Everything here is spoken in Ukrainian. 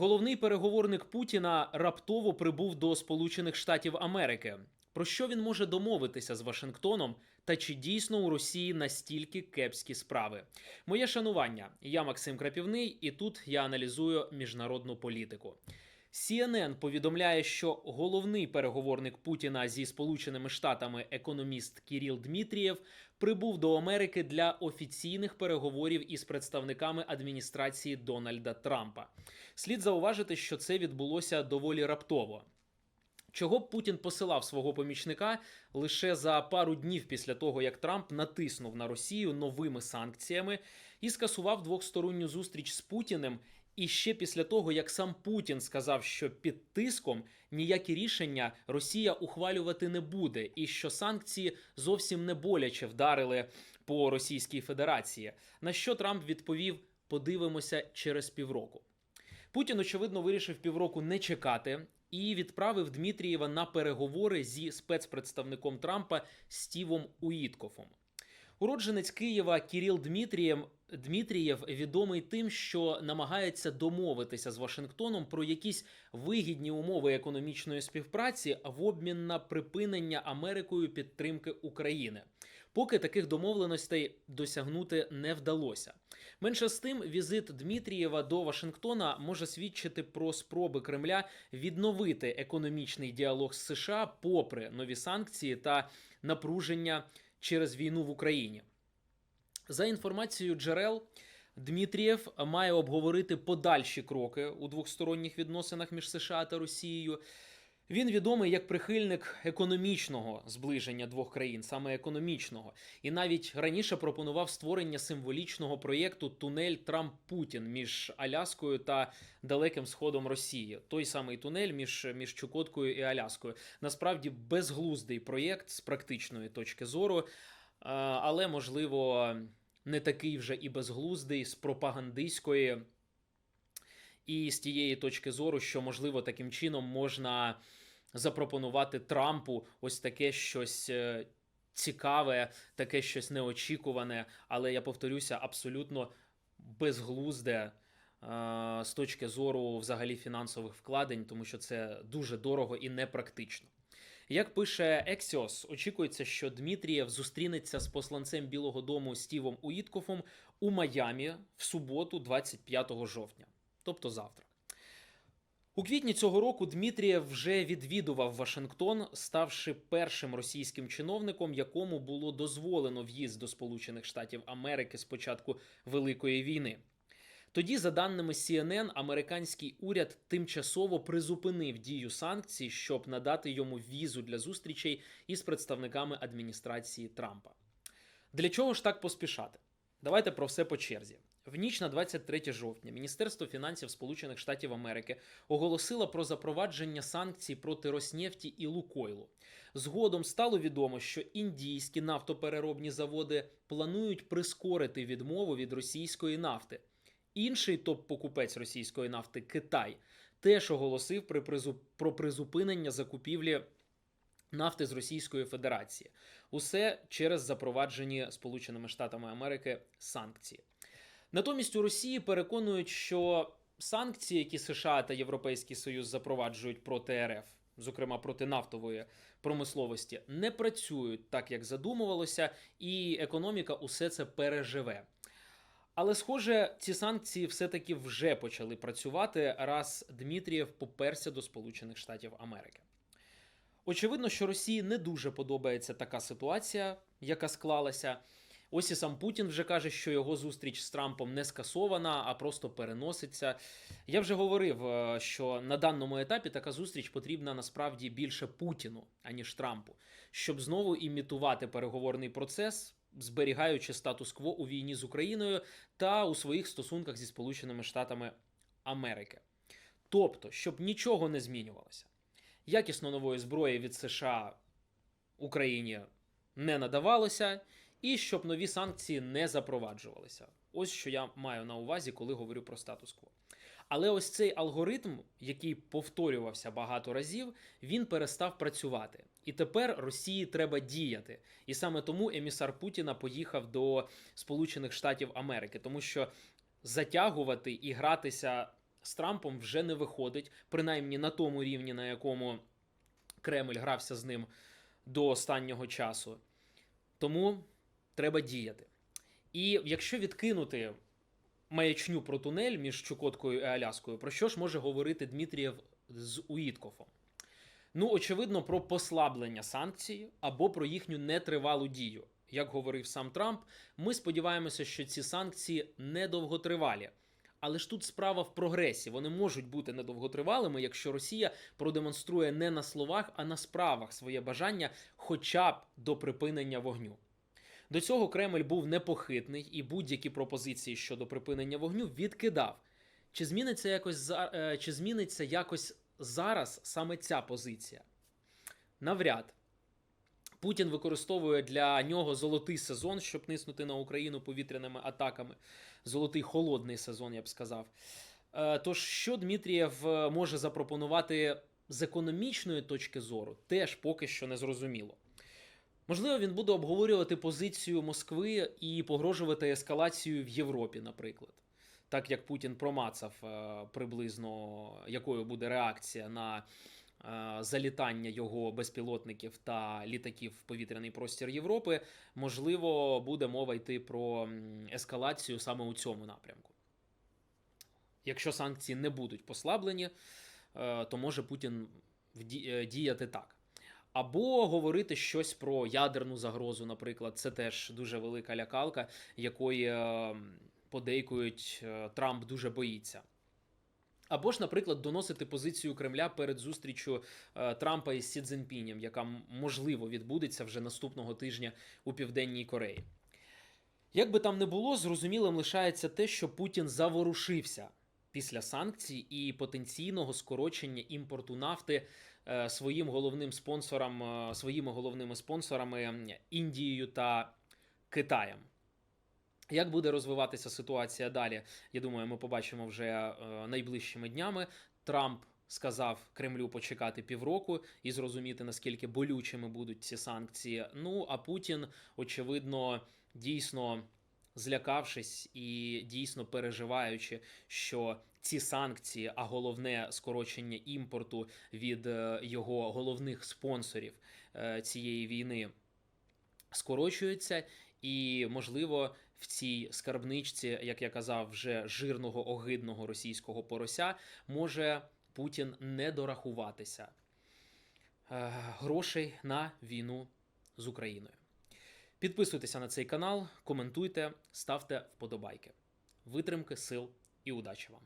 Головний переговорник Путіна раптово прибув до Сполучених Штатів Америки. Про що він може домовитися з Вашингтоном? Та чи дійсно у Росії настільки кепські справи? Моє шанування. Я Максим Крапівний, і тут я аналізую міжнародну політику. CNN повідомляє, що головний переговорник Путіна зі Сполученими Штатами, економіст Кіріл Дмітрієв, прибув до Америки для офіційних переговорів із представниками адміністрації Дональда Трампа. Слід зауважити, що це відбулося доволі раптово. Чого б Путін посилав свого помічника лише за пару днів після того, як Трамп натиснув на Росію новими санкціями і скасував двосторонню зустріч з Путіним, і ще після того, як сам Путін сказав, що під тиском ніякі рішення Росія ухвалювати не буде, і що санкції зовсім не боляче вдарили по Російській Федерації. На що Трамп відповів: подивимося через півроку. Путін, очевидно, вирішив півроку не чекати і відправив Дмитрієва на переговори зі спецпредставником Трампа Стівом Уіткофом. Уродженець Києва Кіріл Дмитрієв, Дмитрієв відомий тим, що намагається домовитися з Вашингтоном про якісь вигідні умови економічної співпраці в обмін на припинення Америкою підтримки України. Поки таких домовленостей досягнути не вдалося. Менше з тим, візит Дмитрієва до Вашингтона може свідчити про спроби Кремля відновити економічний діалог з США попри нові санкції та напруження через війну в Україні. За інформацією джерел, Дмитрієв має обговорити подальші кроки у двосторонніх відносинах між США та Росією. Він відомий як прихильник економічного зближення двох країн, саме економічного, і навіть раніше пропонував створення символічного проєкту Тунель Трамп Путін між Аляскою та Далеким Сходом Росії. Той самий тунель між, між Чукоткою і Аляскою. Насправді безглуздий проєкт з практичної точки зору, але можливо не такий вже і безглуздий з пропагандистської. І з тієї точки зору, що можливо таким чином можна запропонувати Трампу ось таке щось е, цікаве, таке щось неочікуване, але я повторюся, абсолютно безглузде е, з точки зору взагалі фінансових вкладень, тому що це дуже дорого і непрактично. Як пише Ексіос, очікується, що Дмитрієв зустрінеться з посланцем Білого Дому Стівом Уіткофом у Майамі в суботу, 25 жовтня, тобто завтра. У квітні цього року Дмитрієв вже відвідував Вашингтон, ставши першим російським чиновником, якому було дозволено в'їзд до Сполучених Штатів Америки з початку Великої війни. Тоді, за даними CNN, американський уряд тимчасово призупинив дію санкцій, щоб надати йому візу для зустрічей із представниками адміністрації Трампа. Для чого ж так поспішати? Давайте про все по черзі. В ніч на 23 жовтня Міністерство фінансів Сполучених Штатів Америки оголосило про запровадження санкцій проти Роснефті і Лукойлу. Згодом стало відомо, що індійські нафтопереробні заводи планують прискорити відмову від російської нафти. Інший топ-покупець російської нафти Китай теж оголосив при призу- про призупинення закупівлі нафти з Російської Федерації. Усе через запроваджені Сполученими Штатами Америки санкції. Натомість у Росії переконують, що санкції, які США та Європейський Союз запроваджують проти РФ, зокрема проти нафтової промисловості, не працюють так, як задумувалося, і економіка усе це переживе. Але, схоже, ці санкції все-таки вже почали працювати, раз Дмитрієв поперся до Сполучених Штатів Америки. Очевидно, що Росії не дуже подобається така ситуація, яка склалася. Ось і сам Путін вже каже, що його зустріч з Трампом не скасована, а просто переноситься. Я вже говорив, е, що на даному етапі така зустріч потрібна насправді більше Путіну, аніж Трампу, щоб знову імітувати переговорний процес, зберігаючи статус-кво у війні з Україною та у своїх стосунках зі Сполученими Штатами Америки. Тобто, щоб нічого не змінювалося. Якісно нової зброї від США Україні не надавалося, і щоб нові санкції не запроваджувалися. Ось що я маю на увазі, коли говорю про статус-кво. Але ось цей алгоритм, який повторювався багато разів, він перестав працювати. І тепер Росії треба діяти. І саме тому емісар Путіна поїхав до Сполучених Штатів Америки, тому що затягувати і гратися з Трампом вже не виходить, принаймні на тому рівні, на якому Кремль грався з ним до останнього часу. Тому треба діяти. І якщо відкинути маячню про тунель між Чукоткою і Аляскою, про що ж може говорити Дмитрієв з Уіткофом? Ну, очевидно, про послаблення санкцій або про їхню нетривалу дію. Як говорив сам Трамп, ми сподіваємося, що ці санкції недовготривалі. Але ж тут справа в прогресі. Вони можуть бути недовготривалими, якщо Росія продемонструє не на словах, а на справах своє бажання, хоча б до припинення вогню. До цього Кремль був непохитний і будь-які пропозиції щодо припинення вогню відкидав. Чи зміниться якось за- е, чи зміниться якось зараз саме ця позиція? Навряд. Путін використовує для нього золотий сезон, щоб тиснути на Україну повітряними атаками. Золотий холодний сезон, я б сказав. Е, Тож, що Дмитрієв е, може запропонувати з економічної точки зору, теж поки що не зрозуміло. Можливо, він буде обговорювати позицію Москви і погрожувати ескалацією в Європі, наприклад. Так як Путін промацав е, приблизно, якою буде реакція на е, залітання його безпілотників та літаків в повітряний простір Європи, можливо, буде мова йти про ескалацію саме у цьому напрямку. Якщо санкції не будуть послаблені, е, то може Путін діяти так. Або говорити щось про ядерну загрозу, наприклад, це теж дуже велика лякалка, якої е, подейкують е, Трамп дуже боїться. Або ж, наприклад, доносити позицію Кремля перед зустрічю е, Трампа із Сі Цзіньпінем, яка можливо відбудеться вже наступного тижня у Південній Кореї. Як би там не було, зрозумілим лишається те, що Путін заворушився після санкцій і потенційного скорочення імпорту нафти е, своїм головним спонсорам, е, своїми головними спонсорами Індією та Китаєм. Як буде розвиватися ситуація далі? Я думаю, ми побачимо вже е, найближчими днями. Трамп сказав Кремлю почекати півроку і зрозуміти, наскільки болючими будуть ці санкції. Ну а Путін, очевидно, дійсно злякавшись і дійсно переживаючи, що ці санкції, а головне скорочення імпорту від е, його головних спонсорів е, цієї війни скорочуються, і можливо. В цій скарбничці, як я казав, вже жирного огидного російського порося може Путін не дорахуватися е, грошей на війну з Україною. Підписуйтеся на цей канал, коментуйте, ставте вподобайки. Витримки, сил і удачі вам!